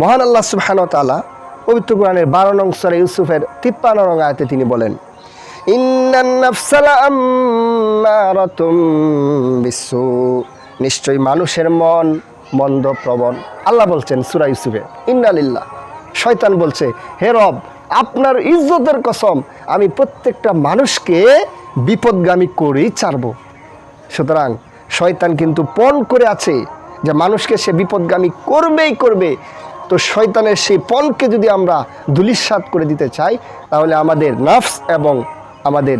মহান আল্লাহ সুবহান তালা পবিত্র কোরআনের বারো নং সরে ইউসুফের তিপ্পান্ন নং আয়তে তিনি বলেন নিশ্চয়ই মানুষের মন মন্দ প্রবণ। আল্লাহ বলছেন সুরা ইউসুফে ইন্নালিল্লাহ শয়তান বলছে, হে রব, আপনার ইজ্জতের কসম, আমি প্রত্যেকটা মানুষকে বিপদগামী করেই ছাড়বো। সুতরাং শয়তান কিন্তু পণ করে আছে যে মানুষকে সে বিপদগামী করবেই করবে। তো শয়তানের সেই পণকে যদি আমরা দুলিশ্বাত করে দিতে চাই, তাহলে আমাদের নাফস এবং আমাদের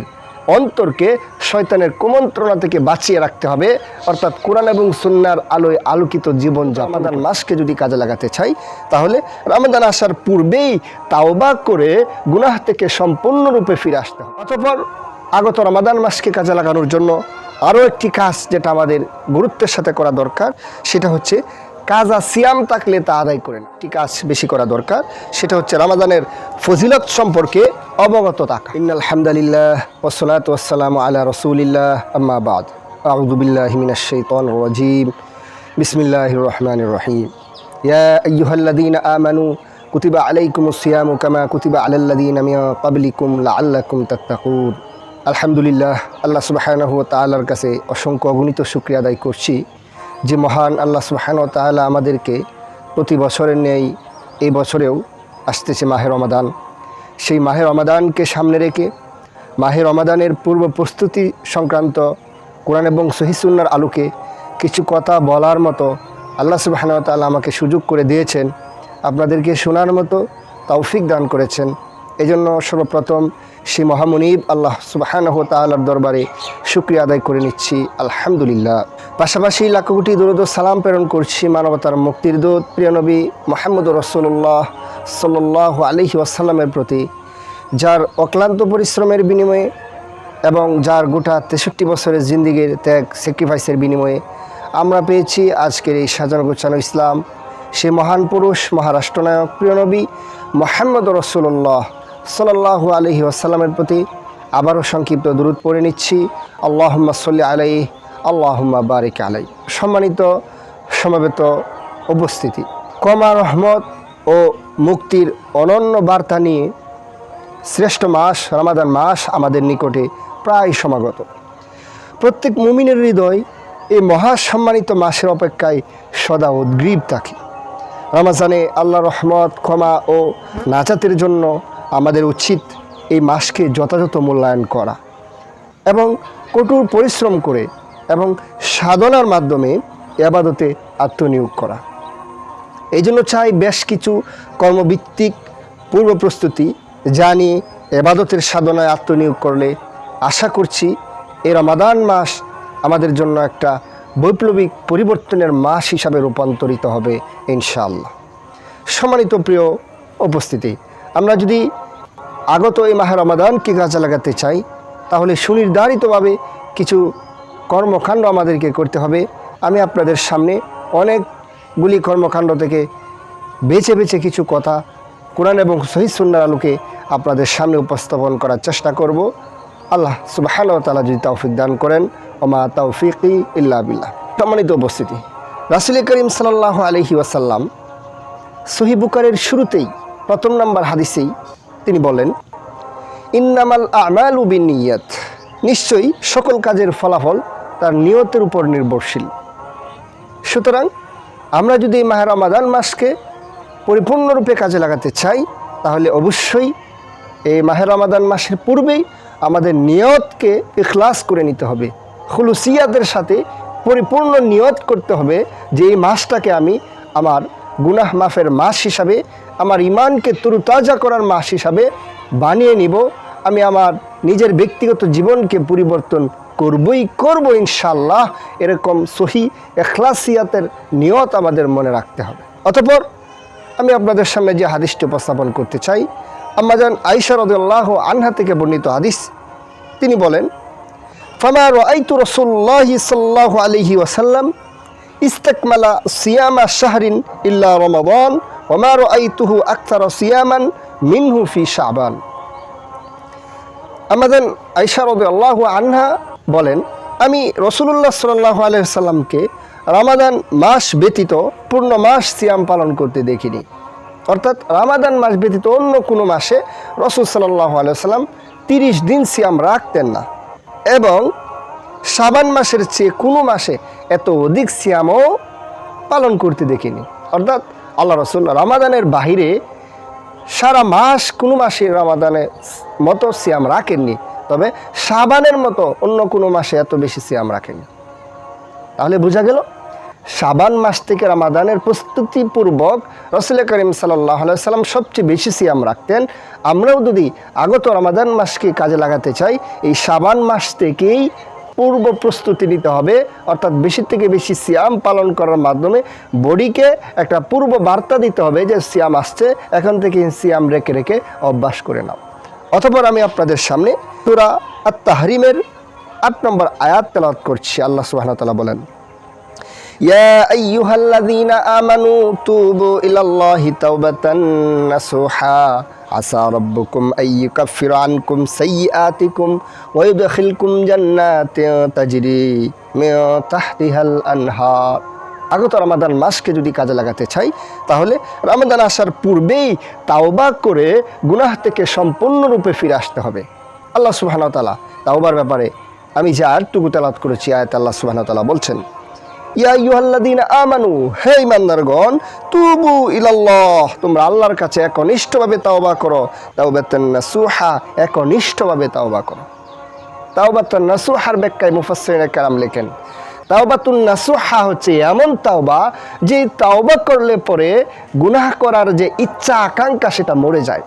অন্তরকে শয়তানের কুমন্ত্রণা থেকে বাঁচিয়ে রাখতে হবে। অর্থাৎ কোরআন এবং সুন্নার আলোয় আলোকিত জীবন রামাদান মাসকে যদি কাজে লাগাতে চাই, তাহলে রামাদান আসার পূর্বেই তাওবা করে গুনাহ থেকে সম্পূর্ণরূপে ফিরে আসতে হবে। অতঃপর আগত রমাদান মাসকে কাজে লাগানোর জন্য আরও একটি কাজ যেটা আমাদের গুরুত্বের সাথে করা দরকার, সেটা হচ্ছে কাজা সিয়াম থাকলে তা আদায় করেন। একটি কাজ বেশি করা দরকার, সেটা হচ্ছে রমাদানের ফজিলত সম্পর্কে অবগত থাকা। ইন্নাল হামদালিল্লাহ ওসলাত ওসালাম আলা রসুলিল্লাহ, আম্মা বাদ। আউদুবিল্লাহ মিনাশ শাইতানির রাজিম। বিসমিল্লাহির রহমানির রহিম। ইয়া আইয়ুহাল্লাযীনা আমানু, কুতিবা আলাইকুম সিয়াম কামা কুতিবা আলাল্লাযীনা মিন ক্বাবলিকুম লাআল্লাকুম তাত্তাকুন। আলহামদুলিল্লাহ, আল্লাহ সুবাহানহ তালার কাছে অসংখ্য অগণিত শুক্রিয়া আদায় করছি। যে মহান আল্লাহ সুবাহান তাআলা আমাদেরকে প্রতি বছরের নেই এই বছরেও আসতেছে মাহের রমাদান। সেই মাহের রমাদানকে সামনে রেখে মাহের রমাদানের পূর্ব প্রস্তুতি সংক্রান্ত কোরআন এবং সহিসুন্নার আলোকে কিছু কথা বলার মতো আল্লাহ সুবাহান তাআলা আমাকে সুযোগ করে দিয়েছেন। আপনাদেরকে শোনার মতো তৌফিক দান করেছেন। এজন্য সর্বপ্রথম সেই মহামনিব আল্লাহ সুবাহানহ তাল্লার দরবারে শুক্রিয়া আদায় করে নিচ্ছি। আলহামদুলিল্লাহ। পাশাপাশি লাখো কোটি দরুদ সালাম প্রেরণ করছি মানবতার মুক্তির দূত, প্রিয় নবী মোহাম্মদ রসুল্লাহ সাল্লাহ আলহি ওয়াসাল্লামের প্রতি, যার অক্লান্ত পরিশ্রমের বিনিময়ে এবং যার গোটা তেষট্টি বছরের জিন্দিগির ত্যাগ স্যাক্রিফাইসের বিনিময়ে আমরা পেয়েছি আজকের এই সাজানো গোছানো ইসলাম। সে মহান পুরুষ, মহারাষ্ট্রনায়ক প্রিয়নবী মোহাম্মদ রসুল্লাহ সাল্লাহু আলহি আসাল্লামের প্রতি আবারও সংক্ষিপ্ত দূরত পড়ে নিচ্ছি। আল্লাহম্মা সাল্লি আলাই আল্লাহম্মা বারিক আলাই সম্মানিত সমাবেত উপস্থিতি। কমা রহমত ও মুক্তির অনন্য বার্তা নিয়ে শ্রেষ্ঠ মাস, রমাদান মাস আমাদের নিকটে প্রায় সমাগত। প্রত্যেক মুমিনের হৃদয় এই মহা সম্মানিত মাসের অপেক্ষায় সদা উদ্গ্রীব থাকে। রমাজানে আল্লাহ রহমত, ক্ষমা ও নাজাতের জন্য আমাদের উচিত এই মাসকে যথাযথ মূল্যায়ন করা এবং কঠোর পরিশ্রম করে এবং সাধনার মাধ্যমে এবাদতে আত্মনিয়োগ করা। এই জন্য চাই বেশ কিছু কর্মভিত্তিক পূর্ব প্রস্তুতি যা নিয়ে এবাদতের সাধনায় আত্মনিয়োগ করলে আশা করছি এই রমাদান মাস আমাদের জন্য একটা বৈপ্লবিক পরিবর্তনের মাস হিসাবে রূপান্তরিত হবে ইনশাআল্লাহ। সম্মানিত প্রিয় উপস্থিতি আমরা যদি আগত এই মাহের রমাদানকে কাজে লাগাতে চাই, তাহলে সুনির্ধারিতভাবে কিছু কর্মকাণ্ড আমাদেরকে করতে হবে। আমি আপনাদের সামনে অনেকগুলি কর্মকাণ্ড থেকে বেছে বেছে কিছু কথা কোরআন এবং শহীদ সুন্নার আলোকে আপনাদের সামনে উপস্থাপন করার চেষ্টা করব। আল্লাহ সুবাহ তালা যদি তৌফিক দান করেন ওমা তৌফিকি ইল্লা বিল্লাহ। সম্মানিত উপস্থিতি, রাসুল করিম সাল্লাহ আলহি ওয়াসাল্লাম সহিবুকারের শুরুতেই প্রথম নম্বর হাদিসেই তিনি বলেন, ইন্নামাল আমাল উবিন নিয়ত নিশ্চয়ই সকল কাজের ফলাফল তার নিয়তের উপর নির্ভরশীল। সুতরাং আমরা যদি মাহের রমাদান মাসকে পরিপূর্ণরূপে কাজে লাগাতে চাই, তাহলে অবশ্যই এই মাহের রমাদান মাসের পূর্বেই আমাদের নিয়তকে ইখলাস করে নিতে হবে। খুলুসিয়াদের সাথে পরিপূর্ণ নিয়ত করতে হবে যে এই মাসটাকে আমি আমার গুনাহ মাফের মাস হিসাবে আমার ইমানকে তরুতাজা করার মাস হিসাবে বানিয়ে নিব। আমি আমার নিজের ব্যক্তিগত জীবনকে পরিবর্তন করবই করব ইনশাল্লাহ এরকম সহি এখলাসিয়াতের নিয়ত আমাদের মনে রাখতে হবে। অতপর আমি আপনাদের সামনে যে হাদিসটি উপস্থাপন করতে চাই, আম্মাজান আইসা রদুল্লাহ আনহা থেকে বর্ণিত হাদিস। তিনি বলেন, ফামা রাআইতু রাসূলুল্লাহি সাল্লাল্লাহু আলাইহি ওয়াসাল্লাম ইস্তাকমালা সিয়ামা শাহরিন ইল্লা রমাদান। ওয়া মা রাআইতুহু আকতারা সিয়ামান মিনহু ফি শাবান। আমাদের আইসা রদুল্লাহ আনহা বলেন, আমি রসুল্লাহ সাল্লাহ আলাইসাল্লামকে রামাদান মাস ব্যতীত পূর্ণ মাস সিয়াম পালন করতে দেখিনি। অর্থাৎ রামাদান মাস ব্যতীত অন্য কোনো মাসে রসুল সাল্লাহ আলাইসাল্লাম তিরিশ দিন সিয়াম রাখতেন না। এবং সাবান মাসের চেয়ে কোনো মাসে এত অধিক সিয়ামও পালন করতে দেখিনি। অর্থাৎ আল্লাহ রসুল রামাদানের বাহিরে সারা মাস কোনো মাসে রামাদানের মতো সিয়াম রাখেননি। তবে সাবানের মতো অন্য কোনো মাসে এত বেশি সিয়াম রাখেননি। তাহলে বোঝা গেল সাবান মাস থেকে রামাদানের প্রস্তুতিপূর্বক রসুল করিম সাল্লাম সবচেয়ে বেশি সিয়াম রাখতেন। আমরাও যদি আগত রমাদান মাসকে কাজে লাগাতে চাই, এই সাবান মাস থেকেই পূর্ব প্রস্তুতি নিতে হবে, অর্থাৎ বেশি থেকে বেশি সিয়াম পালন করার মাধ্যমে বডিকে একটা পূর্ব বার্তা দিতে হবে যে সিয়াম আসছে, এখন থেকে সিয়াম রেখে রেখে অভ্যাস করে নাও। অতপর আমি আপনাদের সামনে তোরা আত্মাহরিমের আট নম্বর আয়াত তেলাত করছি, আল্লাহ সুবাহতালা বলেন, ইয়া আমানু তুবু ইলাল্লাহি তাওবাতান নাসুহা। আসা রব্বুকুম আইয়ুকাফির আনকুম সাইয়্যাতিকুম ওয়া ইউদখিলকুম জান্নাতিন তাজরি মে তাহতিহাল আনহার। আগত রামাদান মাসকে যদি কাজে লাগাতে চাই, তাহলে রামাদান আসার পূর্বেই তাওবা করে গুনাহ থেকে সম্পূর্ণরূপে ফিরে আসতে হবে। আল্লাহ সুবাহানতালা তাওবার ব্যাপারে আমি যা আটটুকু তালাত করেছি, আয়াত আল্লাহ সুবাহানতালা বলছেন ইয়া ইউহাল্লাদিন আমানু, হে ইমানদারগণ তুবু ইলাল্লাহ, তোমরা আল্লাহর কাছে একনিষ্ঠভাবে তাওবা করো। তাওবাতান নাসুহা, একনিষ্ঠভাবে তাওবা করো। তাওবাতুন নাসুহার ব্যাখ্যায় মুফাসসিরিনে কেরাম লেখেন, তাওবাতুন নাসুহা হচ্ছে এমন তাওবা যে তাওবা করলে পরে গুনাহ করার যে ইচ্ছা, আকাঙ্ক্ষা, সেটা মরে যায়।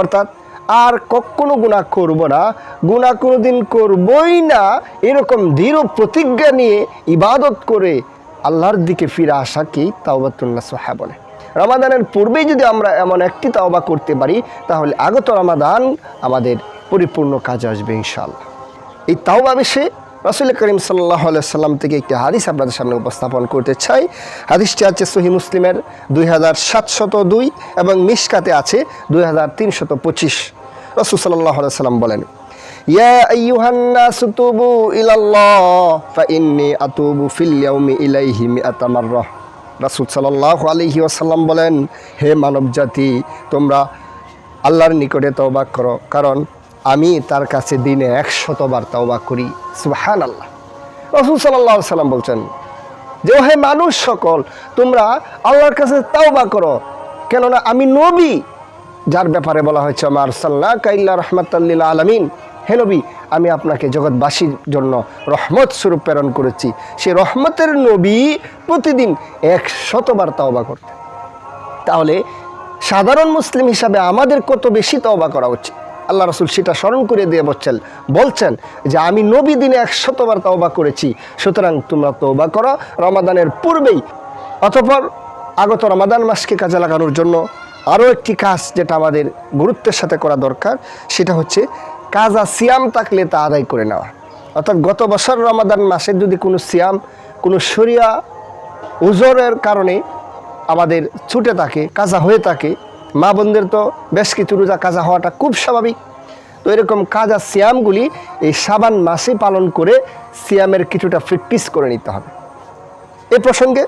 অর্থাৎ আর কখনো গুণা করব না। গুণা কোনো দিন করবই না। এরকম দৃঢ় প্রতিজ্ঞা নিয়ে ইবাদত করে আল্লাহর দিকে ফিরে আসাকেই তাওবাতুল্লাহ সোহা বলে। রমাদানের পূর্বেই যদি আমরা এমন একটি তাওবা করতে পারি, তাহলে আগত রমাদান আমাদের পরিপূর্ণ কাজে আসবে ইনশাল্লাহ এই তাওবা বিষয়ে রসুল করিম সাল্লাহ সাল্লাম থেকে একটি হাদিস আপনাদের সামনে উপস্থাপন করতে চাই। হাদিসটি আছে সহি মুসলিমের দুই হাজার সাতশত দুই এবং মিসকাতে আছে দুই হাজার তিনশত পঁচিশ। সাল্লাম বলেন, ইয়া ইলাল্লাহ আতুবু ইলাইহি বলেন, হে মানব জাতি তোমরা আল্লাহর নিকটে তওবা করো, কারণ আমি তার কাছে দিনে একশতবার তওবা করি। সুবহান আল্লাহ রসুল সাল্লাহ সাল্লাম বলছেন, যে হে মানুষ সকল, তোমরা আল্লাহর কাছে তাওবা করো। কেননা আমি নবী, যার ব্যাপারে বলা হয়েছে আমার সাল্লাহ কাইল্লা রহমতাল্লিল আলমিন। হে নবী, আমি আপনাকে জগৎবাসীর জন্য রহমত স্বরূপ প্রেরণ করেছি। সে রহমতের নবী প্রতিদিন এক শতবার তাওবা করতেন। তাহলে সাধারণ মুসলিম হিসাবে আমাদের কত বেশি তওবা করা উচিত? আল্লাহ রসুল সেটা স্মরণ করে দিয়ে বলছেন বলছেন যে আমি নবী দিনে একশতবার তওবা করেছি, সুতরাং তোমরা তওবা করো রমাদানের পূর্বেই। অতপর আগত রমাদান মাসকে কাজে লাগানোর জন্য আরও একটি কাজ যেটা আমাদের গুরুত্বের সাথে করা দরকার, সেটা হচ্ছে কাজা সিয়াম থাকলে তা আদায় করে নেওয়া। অর্থাৎ গত বছর রমাদান মাসে যদি কোনো সিয়াম, কোনো শরিয়া, উজরের কারণে আমাদের ছুটে থাকে, কাজা হয়ে থাকে মা বোনদের তো বেশ কিছু রোজা কাজা হওয়াটা খুব স্বাভাবিক। তো এরকম কাজা সিয়ামগুলি এই সাবান মাসে পালন করে সিয়ামের কিছুটা প্র্যাকটিস করে নিতে হবে। এ প্রসঙ্গে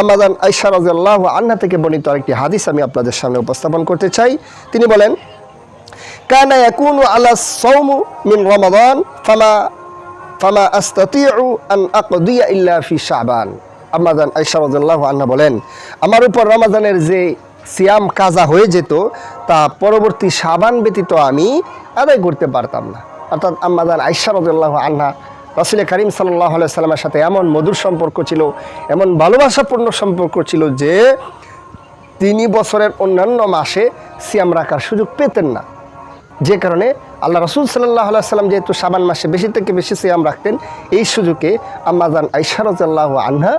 আমাদান আইসা রাজিয়াল্লাহ আন্না থেকে বর্ণিত আরেকটি হাদিস আমি আপনাদের সামনে উপস্থাপন করতে চাই। তিনি বলেন, কানা ইয়াকুনু আলা সাওমু মিন রমাদান, ফামা ফামা আস্তাতিউ আন আকদিয়া ইল্লা ফি শাবান। আমাদান আইসা আনহা বলেন, আমার উপর রমাদানের যে সিয়াম কাজা হয়ে যেত, তা পরবর্তী সাবান ব্যতীত আমি আদায় করতে পারতাম না। অর্থাৎ আম্মাদান আইসা রাদিয়াল্লাহু আনহা, রাসুল করিম সাল্লাহ সাল্লামের সাথে এমন মধুর সম্পর্ক ছিল, এমন ভালোবাসাপূর্ণ সম্পর্ক ছিল যে তিনি বছরের অন্যান্য মাসে সিয়াম রাখার সুযোগ পেতেন না। যে কারণে আল্লাহ রসুল সাল্লাহ সাল্লাম যেহেতু সাবান মাসে বেশি থেকে বেশি সিয়াম রাখতেন, এই সুযোগে আম্মাজান আইসারজাল্লাহ আনহা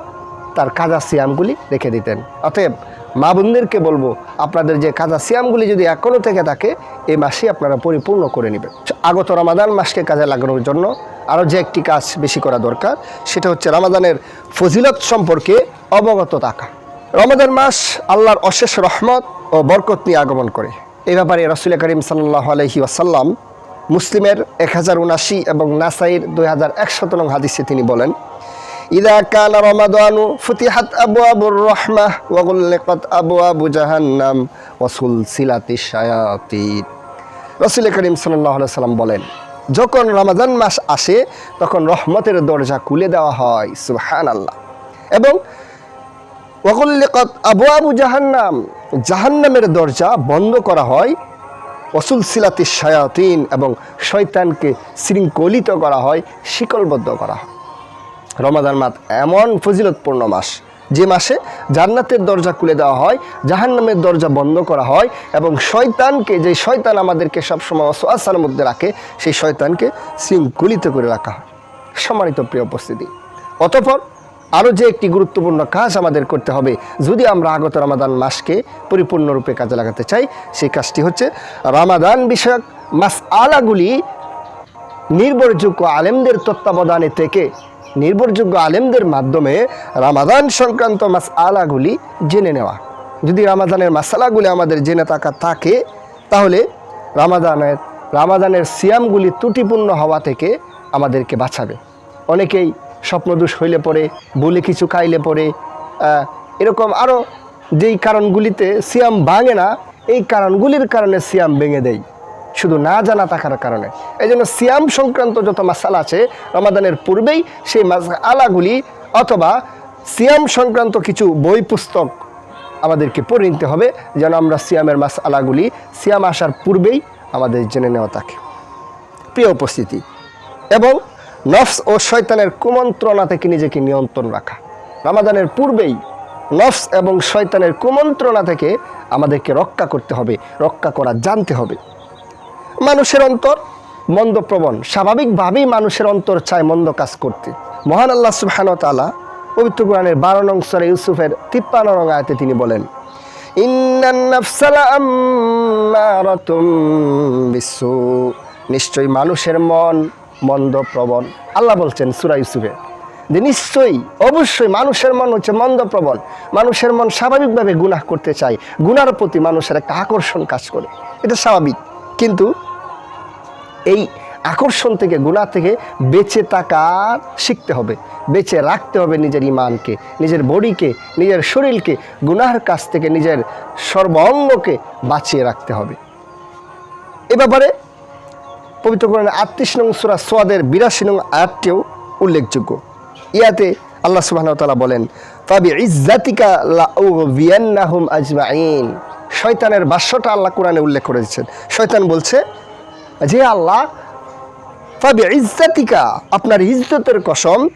তার কাজা সিয়ামগুলি রেখে দিতেন। অতএব মা বোনদেরকে বলব, আপনাদের যে কাজা সিয়ামগুলি যদি এখনও থেকে থাকে, এই মাসে আপনারা পরিপূর্ণ করে নেবেন। আগত রমাদান মাসকে কাজে লাগানোর জন্য আরও যে একটি কাজ বেশি করা দরকার, সেটা হচ্ছে রমাদানের ফজিলত সম্পর্কে অবগত থাকা। রমাদান মাস আল্লাহর অশেষ রহমত ও বরকত নিয়ে আগমন করে। এ ব্যাপারে রসুল করিম সাল্লাহ আলহি ওয়াসাল্লাম মুসলিমের এক হাজার উনাশি এবং নাসাইর দুই হাজার একশত নং হাদিসে তিনি বলেন إذا كان رمضان فتحت أبواب الرحمة وغلقت أبواب جهنم وسلسلة الشياطين রসুল করিম সাল্লাহ সাল্লাম বলেন যখন রমাদান মাস আসে তখন রহমতের দরজা খুলে দেওয়া হয় সুবহান আল্লাহ এবং ওয়াকুল্লিকত আবু আবু জাহান্নাম জাহান্নামের দরজা বন্ধ করা হয় অসুল সিলাতি শায়াতিন এবং শয়তানকে শৃঙ্খলিত করা হয় শিকলবদ্ধ করা হয় রমাদান মাস এমন ফজিলতপূর্ণ মাস। যে মাসে জান্নাতের দরজা খুলে দেওয়া হয়, জাহান্নামের দরজা বন্ধ করা হয় এবং শয়তানকে, যে শয়তান আমাদেরকে সবসময় অসোয়াসার মধ্যে রাখে, সেই শয়তানকে শৃঙ্খলিত করে রাখা হয়। সম্মানিত প্রিয় উপস্থিতি, অতঃপর আরও যে একটি গুরুত্বপূর্ণ কাজ আমাদের করতে হবে, যদি আমরা আগত রমাদান মাসকে পরিপূর্ণরূপে কাজে লাগাতে চাই, সেই কাজটি হচ্ছে রমাদান বিষয়ক মাস আলাগুলি নির্ভরযোগ্য আলেমদের তত্ত্বাবধানে থেকে নির্ভরযোগ্য আলেমদের মাধ্যমে রামাদান সংক্রান্ত মাস আলাগুলি জেনে নেওয়া। যদি রামাদানের মাসালাগুলি আমাদের জেনে থাকা থাকে, তাহলে রামাদানের রামাদানের সিয়ামগুলি ত্রুটিপূর্ণ হওয়া থেকে আমাদেরকে বাঁচাবে। অনেকেই স্বপ্নদোষ হইলে পরে বলে কিছু খাইলে পরে এরকম আরও যেই কারণগুলিতে সিয়াম ভাঙে না, এই কারণগুলির কারণে সিয়াম ভেঙে দেয়। শুধু না জানা থাকার কারণে। এই জন্য সিয়াম সংক্রান্ত যত মাসালা আছে, রমাদানের পূর্বেই সেই আলাগুলি অথবা সিয়াম সংক্রান্ত কিছু বই পুস্তক আমাদেরকে পড়ে নিতে হবে, যেন আমরা সিয়ামের মাস আলাগুলি সিয়াম আসার পূর্বেই আমাদের জেনে নেওয়া থাকে। প্রিয় উপস্থিতি, এবং নফস ও শয়তানের কুমন্ত্রণা থেকে নিজেকে নিয়ন্ত্রণ রাখা। রমাদানের পূর্বেই নফস এবং শয়তানের কুমন্ত্রণা থেকে আমাদেরকে রক্ষা করতে হবে, রক্ষা করা জানতে হবে। মানুষের অন্তর মন্দপ্রবণ স্বাভাবিকভাবেই মানুষের অন্তর চায় মন্দ কাজ করতে। মহান আল্লাহ সুবহান তালা পবিত্র কোরআনের বারো নং সরে ইউসুফের তিপ্পান্ন নং আয়তে তিনি বলেন নিশ্চয়ই মানুষের মন মন্দ প্রবণ। আল্লাহ বলছেন সুরা ইউসুফে, যে নিশ্চয়ই, অবশ্যই মানুষের মন হচ্ছে মন্দ প্রবণ। মানুষের মন স্বাভাবিকভাবে গুনাহ করতে চায়। গুনার প্রতি মানুষের একটা আকর্ষণ কাজ করে। এটা স্বাভাবিক। কিন্তু এই আকর্ষণ থেকে, গুণা থেকে বেঁচে থাকার শিখতে হবে। বেঁচে রাখতে হবে নিজের ইমানকে নিজের বডিকে, নিজের শরীরকে গুনার কাছ থেকে নিজের সর্বাঙ্গকে বাঁচিয়ে রাখতে হবে। এ ব্যাপারে পবিত্র কোরআনে আটত্রিশ নং সুরা সোয়াদের বিরাশি নং আয়াতটিও উল্লেখযোগ্য। ইয়াতে আল্লাহ সুবাহ তালা বলেন, তবে ইজ্জাতিকা লাউবিয়ান্নাহুম আজমাইন শয়তানের বাস্যটা আল্লাহ কোরআনে উল্লেখ করেছেন। শয়তান বলছে যে আল্লাহ তবে ইজ্জাতিকা, আপনার ইজ্জতের কসম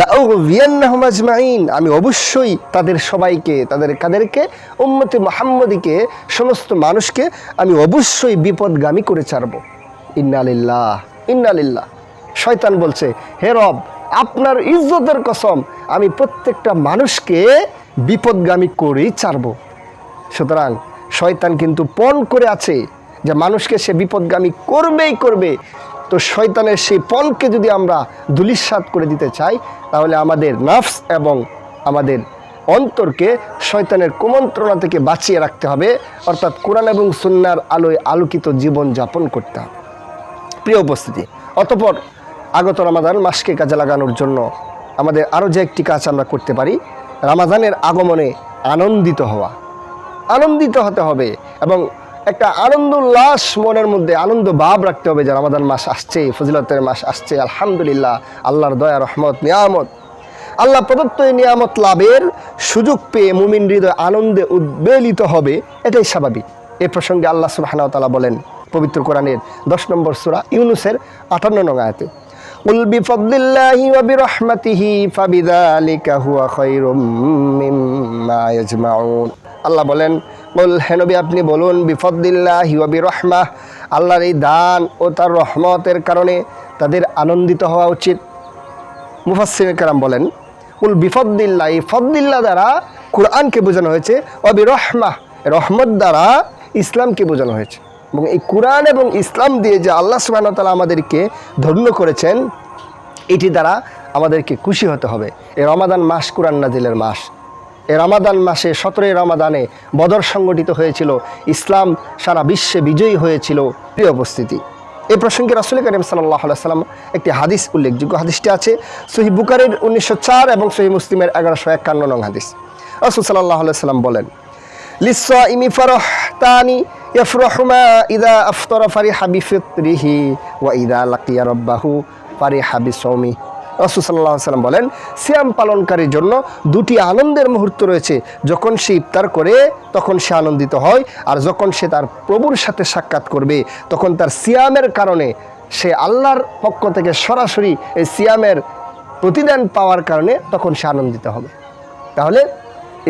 লাউবিয়ান্নাহুম আজমাইন। আমি অবশ্যই তাদের সবাইকে, তাদের কাদেরকে, উম্মতে মোহাম্মদীকে, সমস্ত মানুষকে আমি অবশ্যই বিপদগামী করে ছাড়বো। ইন্নালিল্লাহ ইন্নালিল্লাহ শয়তান বলছে, হে রব, আপনার ইজ্জতের কসম, আমি প্রত্যেকটা মানুষকে বিপদগামী করেই ছাড়ব। সুতরাং শয়তান কিন্তু পণ করে আছে যে মানুষকে সে বিপদগামী করবেই করবে, তো শয়তানের সেই পণকে যদি আমরা দুলিশ্বাত করে দিতে চাই, তাহলে আমাদের নাফস এবং আমাদের অন্তরকে শয়তানের কুমন্ত্রণা থেকে বাঁচিয়ে রাখতে হবে। অর্থাৎ কোরআন এবং সুন্নার আলোয় আলোকিত জীবন যাপন করতে হবে। প্রিয় উপস্থিতি, অতপর আগত রামাদান মাসকে কাজে লাগানোর জন্য আমাদের আরও যে একটি কাজ আমরা করতে পারি, রামাদানের আগমনে আনন্দিত হওয়া। আনন্দিত হতে হবে এবং একটা আনন্দ উল্লাস মনের মধ্যে আনন্দ ভাব রাখতে হবে যে রামাদান মাস আসছে ফজিলতের মাস আসছে আলহামদুলিল্লাহ আল্লাহর দয়া রহমত নিয়ামত আল্লাহ প্রদত্ত এই নিয়ামত লাভের সুযোগ পেয়ে মুমিন হৃদয় আনন্দে উদ্বেলিত হবে এটাই স্বাভাবিক এ প্রসঙ্গে আল্লাহ সুবাহানাও তালা বলেন পবিত্র কোরআনের দশ নম্বর সুরা ইউনুসের আটান্ন নং আয়াতে قل بفضل الله وبرحمته فبذلك هو خير مما يجمعون আল্লাহ বলেন বল হেনবি আপনি বলুন বিফদ্দিল্লাহি ওয়া বিরহমাহ, আল্লাহর এই দান ও তার রহমতের কারণে তাদের আনন্দিত হওয়া উচিত। মুফাসির কারাম বলেন উল বিফদ্দিল্লা এই ফদ্দিল্লা দ্বারা কোরআনকে বোঝানো হয়েছে অবি রহমা রহমত দ্বারা ইসলামকে বোঝানো হয়েছে। এবং এই কোরআন এবং ইসলাম দিয়ে যে আল্লাহ সুবাহতালা আমাদেরকে ধন্য করেছেন, এটি দ্বারা আমাদেরকে খুশি হতে হবে। এই রমাদান মাস কোরআন নাজিলের মাস। রমাদান মাসে, সতেরোই রমাদানে বদর সংগঠিত হয়েছিল। ইসলাম সারা বিশ্বে বিজয়ী হয়েছিল। প্রিয় উপস্থিতি এই প্রসঙ্গে রাসুল করিম সাল্লাহ সাল্লাম একটি হাদিস উল্লেখযোগ্য হাদিসটি আছে। সহি বুকারের উনিশশো চার এবং সহি মুসলিমের এগারোশো একান্ন নং হাদিস। রাসুল সাল্লাহ সাল্লাম বলেন লিসা ইমি ফরহ তানি ইফরহমা ইদা আফতর ফারি হাবি ফিত্রিহি ওয়া ইদা লাকিয়া রব্বাহু ফারি হাবি সৌমি রসুল সাল্লাম বলেন, সিয়াম পালনকারীর জন্য দুটি আনন্দের মুহূর্ত রয়েছে। যখন সে ইফতার করে, তখন সে আনন্দিত হয়, আর যখন সে তার প্রভুর সাথে সাক্ষাৎ করবে, তখন তার সিয়ামের কারণে সে আল্লাহর পক্ষ থেকে সরাসরি এই সিয়ামের প্রতিদান পাওয়ার কারণে তখন সে আনন্দিত হবে। তাহলে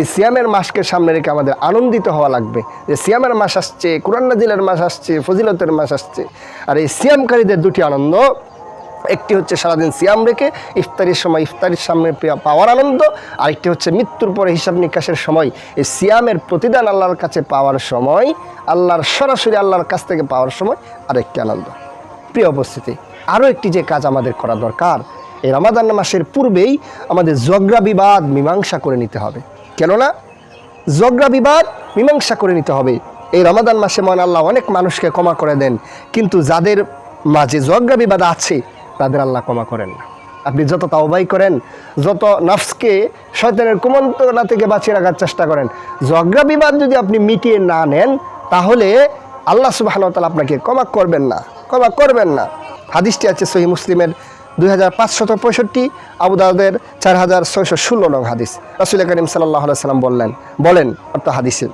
এই সিয়ামের মাসকে সামনে রেখে আমাদের আনন্দিত হওয়া লাগবে। যে সিয়ামের মাস আসছে, কোরআন মাস আসছে, ফজিলতের মাস আসছে, আর এই সিয়ামকারীদের দুটি আনন্দ একটি হচ্ছে সারাদিন সিয়াম রেখে ইফতারির সময় ইফতারির সামনে পাওয়ার আনন্দ, আরেকটি হচ্ছে মৃত্যুর পরে হিসাব নিকাশের সময়। এই সিয়ামের প্রতিদান আল্লাহর কাছে পাওয়ার সময়, আল্লাহর সরাসরি আল্লাহর কাছ থেকে পাওয়ার সময় আরেকটি আনন্দ। প্রিয় উপস্থিতি, আরও একটি যে কাজ আমাদের করা দরকার, এই রমাদান মাসের পূর্বেই আমাদের জগরা বিবাদ মীমাংসা করে নিতে হবে। কেননা, জগরা বিবাদ মীমাংসা করে নিতে হবে। এই রমাদান মাসে মহান আল্লাহ অনেক মানুষকে ক্ষমা করে দেন, কিন্তু যাদের মাঝে জগরা বিবাদ আছে তাদের আল্লাহ ক্ষমা করেন। না আপনি যত তাওবাই করেন, যত নফসকে শয়তানের কুমন্ত্রণা থেকে বাঁচিয়ে রাখার চেষ্টা করেন জগরা বিবাদ যদি আপনি মিটিয়ে না নেন, তাহলে আল্লাহ সুবাহ আপনাকে ক্ষমা করবেন না, ক্ষমা করবেন না। হাদিসটি আছে সহি মুসলিমের দুই হাজার পাঁচশত পঁয়ষট্টি আবুদাউদের চার হাজার ছয়শো ষোলো নং হাদিস। রাসুল করিম সাল্লাহ সাল্লাম বললেন, বলেন অর্থ হাদিসে।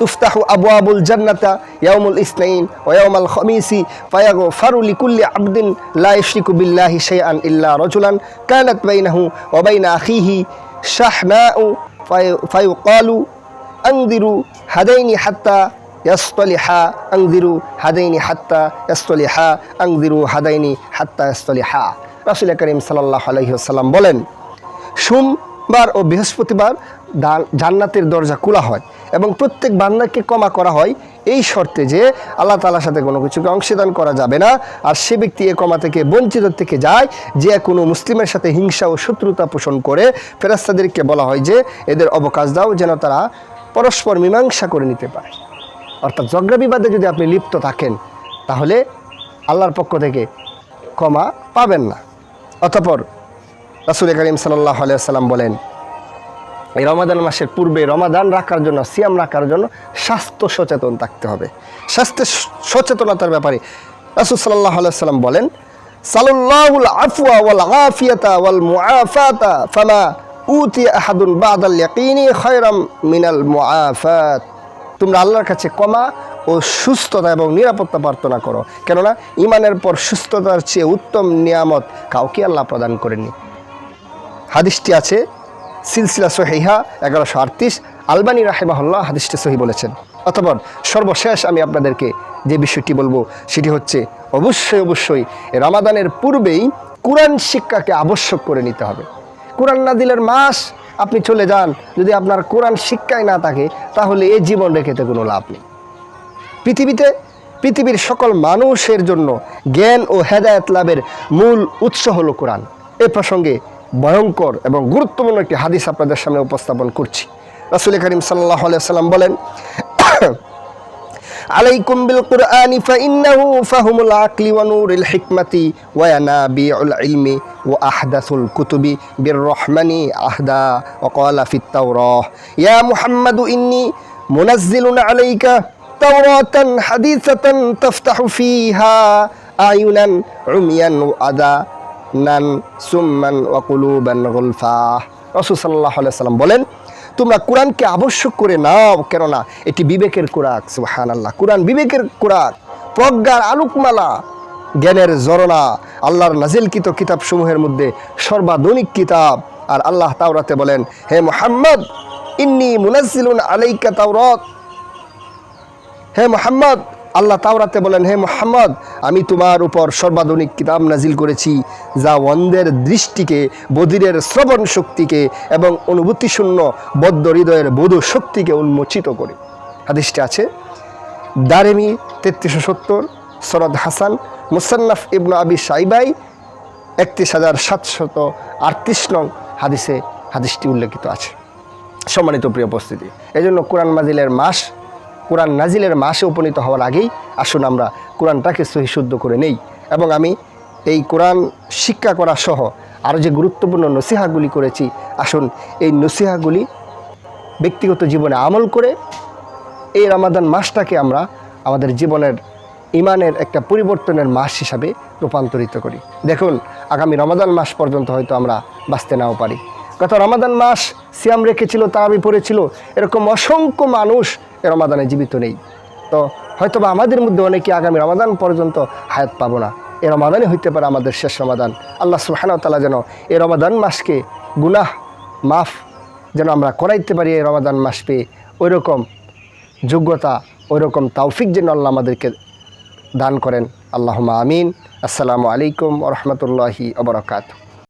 তুফতাহু আবু আবুল জান্নাতা ইয়ামুল ইসনাইন ও ইয়াউমাল খমিসি ফায়াগো ফারুলি কুল্লি আবদিন লা ইশরিকু বিল্লাহি শাইআন ইল্লা রাজুলান কানাত বাইনাহু ওয়া বাইনা আখিহি শাহনাউ ফায়ুকালু আনদিরু হাদাইনি হাত্তা ইয়াস্তলিহা আংদিরু হাদাইনি হাত্তা ইয়াস্তলিহা আংদিরু হাদাইনি হাত্তা ইয়াস্তলিহা। রাসুল করিম সাল্লাহ আলহিহাল্লাম বলেন, সোমবার ও বৃহস্পতিবার জান্নাতের দরজা খোলা হয়। এবং প্রত্যেক বান্দাকে ক্ষমা করা হয় এই শর্তে যে আল্লাহ তালার সাথে কোনো কিছুকে অংশীদান করা যাবে না। আর সে ব্যক্তি এ কমা থেকে বঞ্চিত থেকে যায়, যে কোনো মুসলিমের সাথে হিংসা ও শত্রুতা পোষণ করে। ফেরাস্তাদেরকে বলা হয় যে এদের অবকাশ দাও যেন তারা পরস্পর মীমাংসা করে নিতে পারে। অর্থাৎ ঝগড়া বিবাদে যদি আপনি লিপ্ত থাকেন, তাহলে আল্লাহর পক্ষ থেকে ক্ষমা পাবেন না। অতপর রাসুল করিম সাল্লাহ আলিয়া সাল্লাম বলেন এই রমাদান মাসের পূর্বে রমাদান রাখার জন্য, সিয়াম রাখার জন্য স্বাস্থ্য সচেতন থাকতে হবে। স্বাস্থ্য সচেতনতার ব্যাপারে রাসুল সাল্লাহ সাল্লাম বলেন সাল্লাহুল আফওয়া ওয়াল আফিয়াতা ওয়াল মুআফাতা ফামা উতি আহাদুন বাদাল ইয়াকিনি খায়রাম মিনাল মুআফাত। তোমরা আল্লাহর কাছে ক্ষমা ও সুস্থতা এবং নিরাপত্তা প্রার্থনা করো। কেননা ইমানের পর সুস্থতার চেয়ে উত্তম নিয়ামত কাউকে আল্লাহ প্রদান করেনি হাদিসটি আছে সিলসিলা সোহেহা এগারোশো আটত্রিশ। আলবানী রাহেমাহুল্লাহ হাদিসটি সহি বলেছেন। অতপর সর্বশেষ আমি আপনাদেরকে যে বিষয়টি বলব, সেটি হচ্ছে অবশ্যই অবশ্যই রামাদানের পূর্বেই কোরআন শিক্ষাকে আবশ্যক করে নিতে হবে। কোরআন নাদিলের মাস, আপনি চলে যান, যদি আপনার কোরআন শিক্ষায় না থাকে, তাহলে এই জীবন রেখেতে কোনো লাভ নেই। পৃথিবীতে পৃথিবীর সকল মানুষের জন্য জ্ঞান ও হেদায়ত লাভের মূল উৎস হলো কোরআন। এ প্রসঙ্গে ভয়ঙ্কর এবং গুরুত্বপূর্ণ একটি হাদিস আপনাদের সামনে উপস্থাপন করছি। রাসুল করিম সাল্লাহ সাল্লাম বলেন, আলাইকুম বিল কুরআনি ফাইন্নাহু ফাহুমুল আকলি ওয়া নূরিল হিকমাতি ওয়া ইয়ানাবিউল ইলমি ওয়া আহদাসুল কুতুবি বির রহমানি আহদা ওয়া ক্বালা ফিত তাওরাহ। ইয়া মুহাম্মাদু ইন্নি মুনাজ্জিলুন আলাইকা তাওরাতান হাদিসাতান তাফতাহু ফিহা আয়ুনান উমিয়ান ওয়া আদা নান সুম্মান ওয়াকুলুবান গুলফা। রসুল সাল্লাহ সাল্লাম বলেন, তোমরা কোরআনকে আবশ্যক করে নাও, কেননা এটি বিবেকের কোরআক সুহান আল্লাহ কোরআন বিবেকের কোরআক প্রজ্ঞার আলোকমালা, জ্ঞানের জরনা আল্লাহর নাজিলকৃত কিতাবসমূহের মধ্যে সর্বাধুনিক কিতাব। আর আল্লাহ তাওরাতে বলেন, হে মোহাম্মদ, ইন্নি মুনাজিলুন আলাইকা তাওরত। হে মোহাম্মদ আল্লাহ তাওরাতে বলেন, হে মোহাম্মদ, আমি তোমার উপর সর্বাধুনিক কিতাব নাজিল করেছি, যা অন্ধের দৃষ্টিকে বধিরের শ্রবণ শক্তিকে এবং অনুভূতিশূন্য বদ্ধ হৃদয়ের বোধ শক্তিকে উন্মোচিত করে। হাদিসটি আছে, দারেমি তেত্রিশশো সত্তর সরদ হাসান, মুসান্নাফ ইবনু আবি সাইবাই একত্রিশ হাজার সাতশত আটত্রিশ নং হাদিসে হাদিসটি উল্লেখিত আছে। সম্মানিত প্রিয় উপস্থিতি এই জন্য কোরআন মাজিলের মাস কোরআন নাজিলের মাসে উপনীত হওয়ার আগেই আসুন আমরা কোরআনটাকে সহি শুদ্ধ করে নেই। এবং আমি এই কোরআন শিক্ষা করা সহ আরও যে গুরুত্বপূর্ণ নসিহাগুলি করেছি, আসুন এই নসিহাগুলি ব্যক্তিগত জীবনে আমল করে এই রমাদান মাসটাকে আমরা আমাদের জীবনের ইমানের একটা পরিবর্তনের মাস হিসাবে রূপান্তরিত করি। দেখুন, আগামী রমাদান মাস পর্যন্ত হয়তো আমরা বাঁচতে নাও পারি। গত রমাদান মাস সিয়াম রেখেছিল, তারাবি পড়েছিল, এরকম অসংখ্য মানুষ রমাদানে জীবিত নেই। তো হয়তো বা আমাদের মধ্যে অনেকে আগামী রমাদান পর্যন্ত হায়াত পাবো না। এ রমাদানই হইতে পারে আমাদের শেষ রমাদান। আল্লাহ সুহানাও তালা যেন এ রমাদান মাসকে গুনাহ, মাফ যেন আমরা করাইতে পারি এই রমাদান মাস পেয়ে। ওই রকম যোগ্যতা ওই রকম তৌফিক যেন আল্লাহ আমাদেরকে দান করেন। আল্লাহ আমিন। আসসালামু আলাইকুম রহমতুল্লাহি আবরকাত